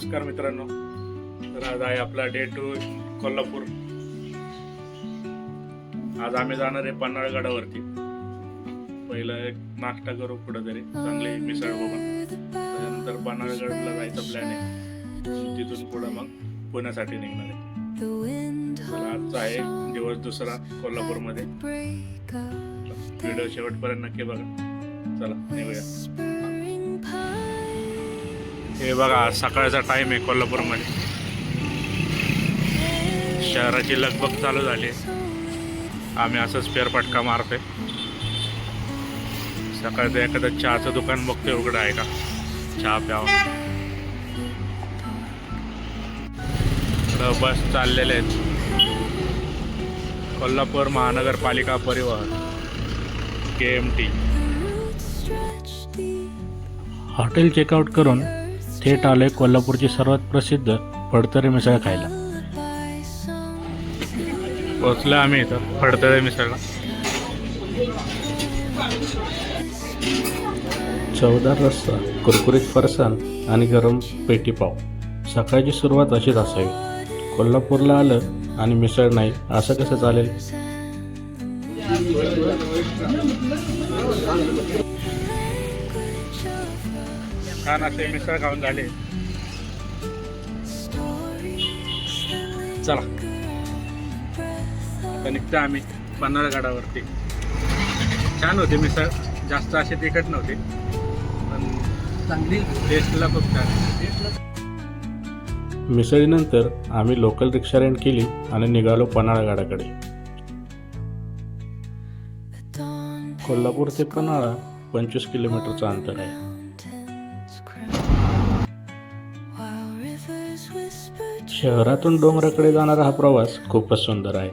नमस्कार मित्रांनो. तर आज आहे आपला डे टू कोल्हापूर. आज आम्ही जाणार आहे पन्हाळगडावरती. पहिलं एक नाश्ता करू कुठंतरी. चांगली मिसळ बघून. त्यानंतर पन्हाळगडला जायचा प्लॅन आहे. तिथून पुढं मग पुण्यासाठी निघणार आहे. आजचा आहे दिवस दुसरा कोल्हापूरमध्ये. व्हिडिओ शेवटपर्यंत नक्की बघा. चला निघूया. हे बघा आज सकाळचा टाइम आहे कोल्हापूरमध्ये. शहराची लगबग चालू झाली. आहे. आम्ही असंच फेरफटका मारतोय. सकाळचं एखादं चहाचं दुकान बघतोय उघडं आहे का? चहा प्यावा. बस चाललेले आहेत. कोल्हापूर महानगरपालिका परिवहन K M T hotel checkout करून थेट आले कोल्हापूरची सर्वात प्रसिद्ध फडतरे मिसळ खायला. पोचलो आम्ही इथं फडतरे मिसळला. चवदार रस्सा कुरकुरीत फरसाण आणि गरम पेटी पाव. सकाळची सुरुवात अशीच असावी. कोल्हापूरला आलं आणि मिसळ नाही असं कसं चालेल? छान असे मिसळ खाऊन झाले. चला. आता निघतो आम्ही पन्हाळगडावरती. छान होती मिसळ. जास्त अशी तिखट नव्हती. पण चांगली. टेस्टला खूप छान. मिसळीनंतर आम्ही लोकल रिक्षा रेंट केली आणि निघालो पन्हाळगडाकडे. कोल्हापूर ते पन्हाळा पंचवीस किलोमीटरचं अंतर आहे. शहरातून डोंगराकडे जाणारा हा प्रवास खूपच सुंदर आहे.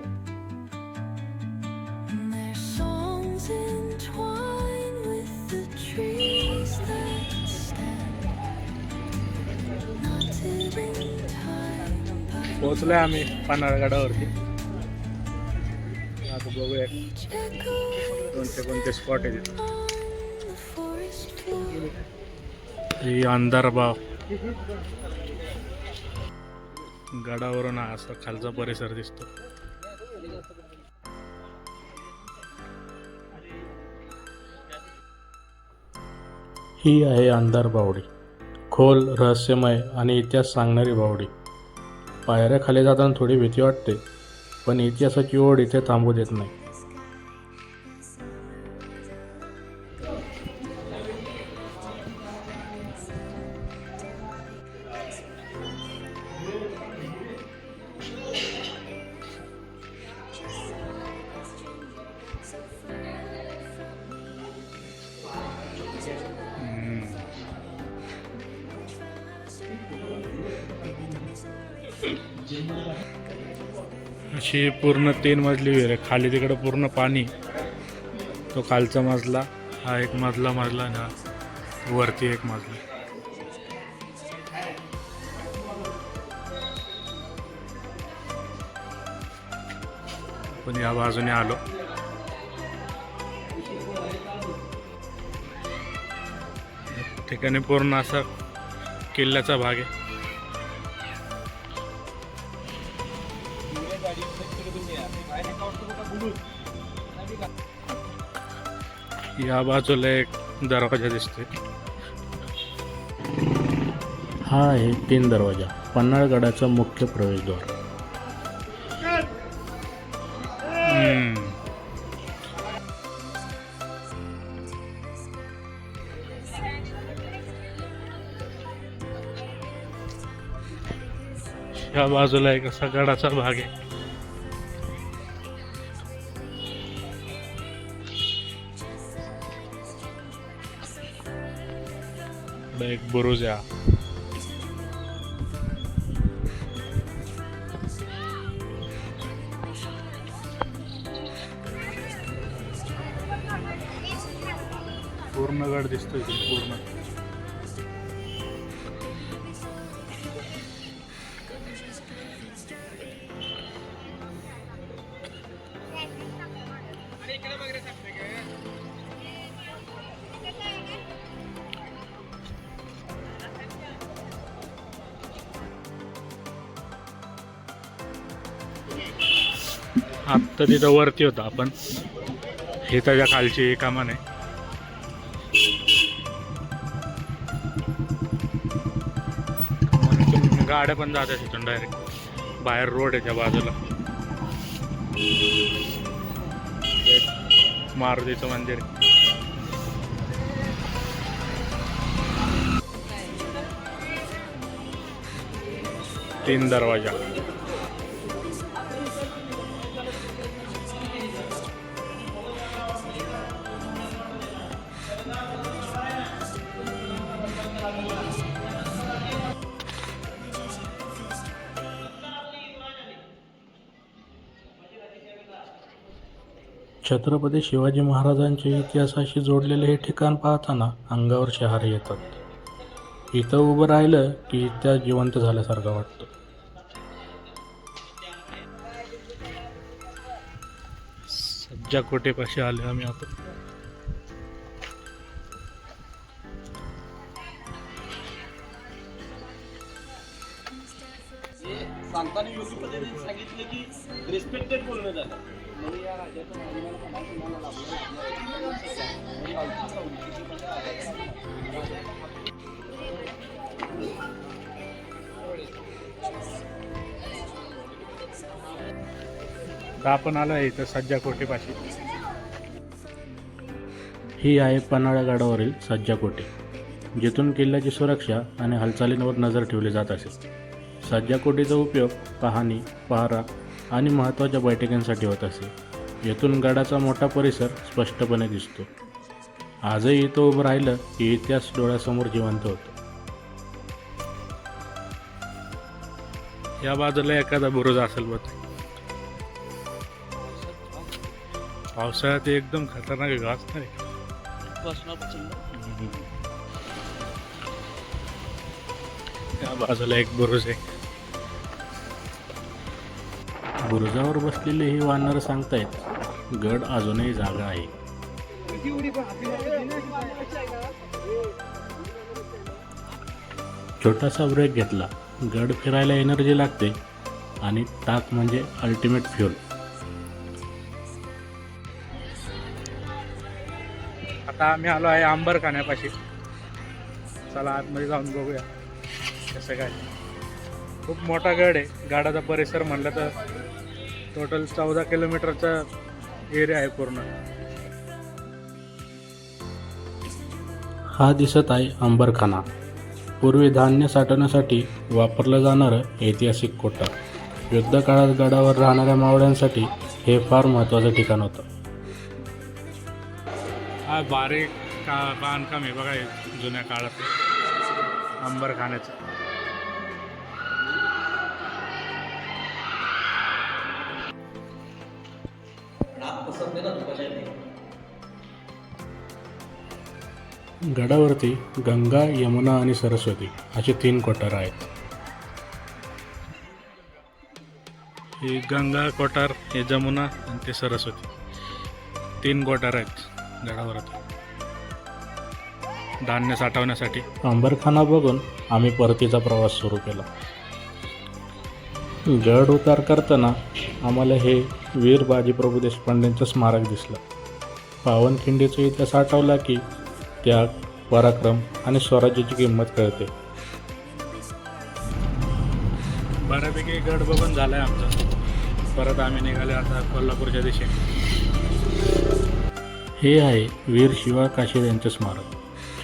पोहोचलोय आम्ही पन्हाळगडावरती. आता बघूया कोणते कोणते स्पॉट आहेत इथे. गडावरून हा असा खालचा परिसर दिसतो. ही आहे अंधार बावडी. खोल रहस्यमय आणि इतिहास सांगणारी बावडी. पायऱ्या खाली जाताना थोडी भीती वाटते पण इतिहासाची ओढ इथे थांबू देत नाही. अशी पूर्ण तीन मजली विहीर आहे खाली तिकडं पूर्ण पाणी. तो खालचा मजला हा एक मजला मजला ना वरती एक मजला. पण या बाजूने आलो. ठिकाणी पूर्ण असा किल्ल्याचा भाग आहे. या बाजूला एक दरवाजा दिसतोय. हा आहे तीन दरवाजा पन्हाळगडाचा मुख्य प्रवेशद्वार. हम्म. या बाजूला एक असा गडाचा भाग आहे. इकडे एक पूर्ण गड दिसतोय इथे, पूर्ण? आत्ता तिथं वरती होता आपण. हे त्याच्या खालची कामान आहे गाड्या पण जातात तिथून डायरेक्ट बाहेर रोड आहे त्या बाजूला. मारुतीचं मंदिर तीन दरवाजा. छत्रपती शिवाजी महाराजांच्या इतिहासाशी जोडलेले हे ठिकाण पाहताना अंगावर शहार येतात. इथं उभं राहिलं की इतिहास जिवंत झाल्यासारखं वाटतं. सज्जा कोटेपाशी आले आम्ही आता? सांगताना योग्य पद्धतीने सांगितलं की रिस्पेक्टेड बोलणं झालं. तर आपण आलो आहे इथं सज्जा कोटेपाशी ही आहे पन्हाळा गडावरील सज्जा कोटे जिथून किल्ल्याची सुरक्षा आणि हालचालींवर नजर ठेवली जात असे. सज्जा कोटेचा उपयोग पाहणी पहारा आणि महत्त्वाच्या बैठकांसाठी होत असे. येथून गडाचा मोठा परिसर स्पष्टपणे दिसतो. आजही इथं उभं राहिलं की इतिहास डोळ्यासमोर जिवंत होतो. या बाजूला एखादा बुरुज असेल बघ. पावसाळ्यात एकदम खतरनाक घास नाही. या बाजूला एक बुरुज आहे. बुरुजावर बसलेले हे वानर सांगतायत गड अजूनही जागा आहे. छोटासा ब्रेक घेतला. गड फिरायला एनर्जी लागते आणि ताक म्हणजे अल्टिमेट फ्युल आता आम्ही आलो आहे आंबर खाण्यापाशी. चला आतमध्ये जाऊन बघूया. कसं काय? खूप मोठा गड आहे. गडाचा परिसर म्हणलं तर टोटल चौदा किलोमीटरचा एरिया आहे पूर्ण. हा दिसत आहे अंबरखाना. पूर्वी धान्य साठवण्यासाठी वापरलं जाणारं ऐतिहासिक कोटर युद्ध काळात गडावर राहणाऱ्या मावळ्यांसाठी हे फार महत्त्वाचं ठिकाण होतं. हा बारीक का बांधकाम आहे बघा जुन्या काळात गडावरती गंगा यमुना आणि सरस्वती असे तीन कोठार आहेत. हे गंगा कोटार हे जमुना आणि ते सरस्वती. तीन कोटार आहेत गडावरती. धान्य साठवण्यासाठी. अंबरखाना बघून आम्ही परतीचा प्रवास सुरू केला. गड उतार करताना आम्हाला हे वीर बाजीप्रभू देशपांडेंचं स्मारक दिसलं. पावनखिंडीचा इतिहास आठवला की त्याग पराक्रम आणि स्वराज्याची किंमत कळते. बऱ्यापैकी गड बघून झालाय आमचा. परत आम्ही निघाले आता कोल्हापूरच्या दिशेने. हे आहे वीर शिवा काशीद यांचे स्मारक.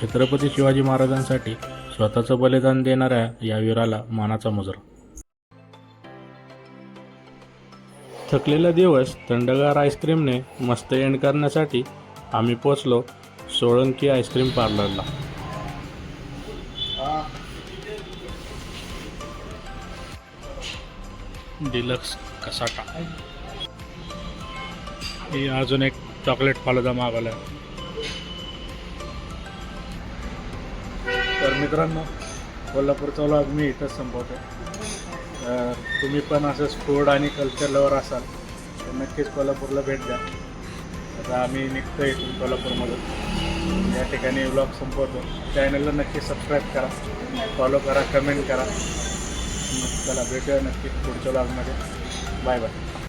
छत्रपती शिवाजी महाराजांसाठी स्वतःचं बलिदान देणाऱ्या या वीराला मानाचा मुजरा. थकलेला दिवस थंडगार आईस्क्रीमने मस्त एंड करण्यासाठी आम्ही पोचलो सोळंकी आईस्क्रीम पार्लरला. Deluxe cassata. ही अजून एक चॉकलेट फालुदा मागवला तर मित्रांनो कोल्हापूरचा व्लॉग मी इथंच संपवतो तुम्ही पण असंच फूड आणि कल्चर लवर असाल तर नक्कीच कोल्हापूरला भेट द्या. आता आम्ही निघतो इथून कोल्हापूरमधून या ठिकाणी व्लॉग संपवतो. चॅनलला नक्की सबस्क्राईब करा. फॉलो करा कमेंट करा. चला भेटूया नक्की पुढच्या व्लॉगमध्ये बाय बाय